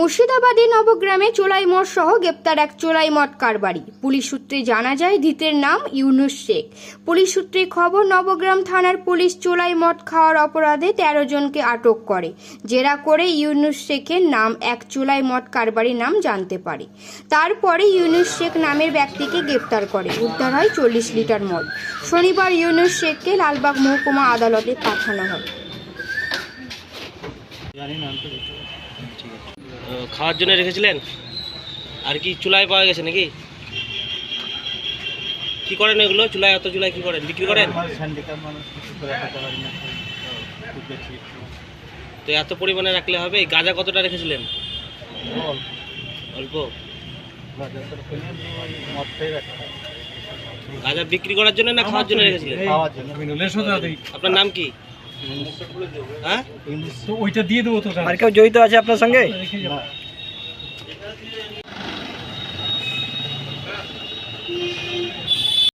মুর্শিদাবাদী নবগ্রামে চোলাই মঠ সহ গ্রেপ্তার এক চোলাই মঠ কারবারি। পুলিশ সূত্রে জানা যায়, ধৃতের নাম ইউনুস শেখ। পুলিশ সূত্রে খবর, নবগ্রাম থানার পুলিশ চোলাই মঠ খাওয়ার অপরাধে তেরো জনকে আটক করে। জেরা করে ইউনুস শেখের নাম এক চোলাই মঠ কারবারি নাম জানতে পারে। তারপরে ইউনুস শেখ নামের ব্যক্তিকে গ্রেপ্তার করে। উদ্ধার হয় চল্লিশ লিটার মদ। শনিবার ইউনুস শেখকে লালবাগ মহকুমা আদালতে পাঠানো হয়। ও, খাওয়ার জন্য রেখেছিলেন? আর কি চুলায় পাওয়া গেছে নাকি? কি করেন এগুলো? চুলায় অত চুলায় কি করেন? বিক্রি করেন? তো এত পরিমাণে রাখলে হবে? এই গাঁজা কতটা রেখেছিলেন? অল্প। গাঁজা বিক্রি করার জন্য না খাওয়ার জন্য রেখেছিলেন? আপনার নাম কি? হ্যাঁ? ওইটা দিয়ে দেবো তো আর কেউ জড়িত আছে আপনার সঙ্গে?